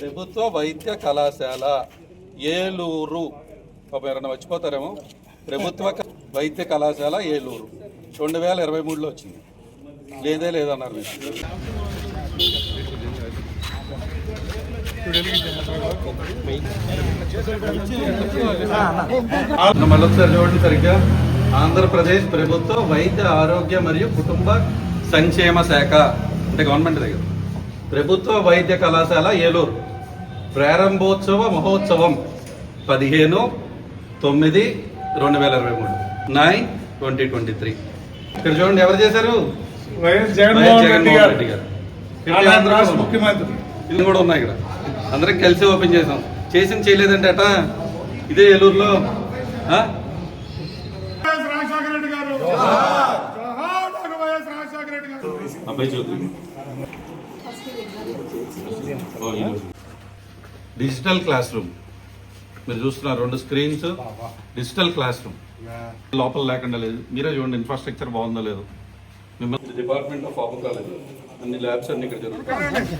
ప్రభుత్వ వైద్య కళాశాల ఏలూరు. పాపం ఎవరైనా మర్చిపోతారేమో. ప్రభుత్వ క- వైద్య కళాశాల ఏలూరు. రెండు వేల ఇరవై మూడులో వచ్చింది. లేదే లేదన్నారు మీరు. మళ్ళీ చూడండి సరిగ్గా. ఆంధ్రప్రదేశ్ ప్రభుత్వ వైద్య ఆరోగ్య మరియు కుటుంబ సంక్షేమ శాఖ అంటే గవర్నమెంట్ దగ్గర. ప్రభుత్వ వైద్య కళాశాల ఏలూరు. ప్రారంభోత్సవ మహోత్సవం పదిహేను తొమ్మిది రెండు వేల ఇరవై మూడు. నైన్ ట్వంటీ ట్వంటీ త్రీ ఇక్కడ చూడండి ఎవరు చేశారు? వైఎస్ జగన్మోహన్ రెడ్డి గారు. ముఖ్యమంత్రి. ఇది కూడా ఉన్నాయి ఇక్కడ. అందరం కలిసి ఓపెన్ చేసాం. చేసింది చేయలేదంటే అట? ఇదే ఏలూరులో. ఆ? వైఎస్ రాజశేఖర రెడ్డి గారు. జోహార్! Doctor YS Rajasekhara Reddy garu. అబ్బాయి రోజు. డిజిటల్ క్లాస్ రూమ్ మీరు చూస్తున్నారు రెండు స్క్రీన్స్ డిజిటల్ క్లాస్ రూమ్ లోపల లేకుండా లేదు. మీరే చూడండి ఇన్ఫ్రాస్ట్రక్చర్ బాగుందో లేదు? మిమ్మల్ని డిపార్ట్మెంట్ ఆఫ్ కాలేజ్ అన్ని ల్యాబ్స్ అన్ని ఇక్కడ జరుగుతాయి.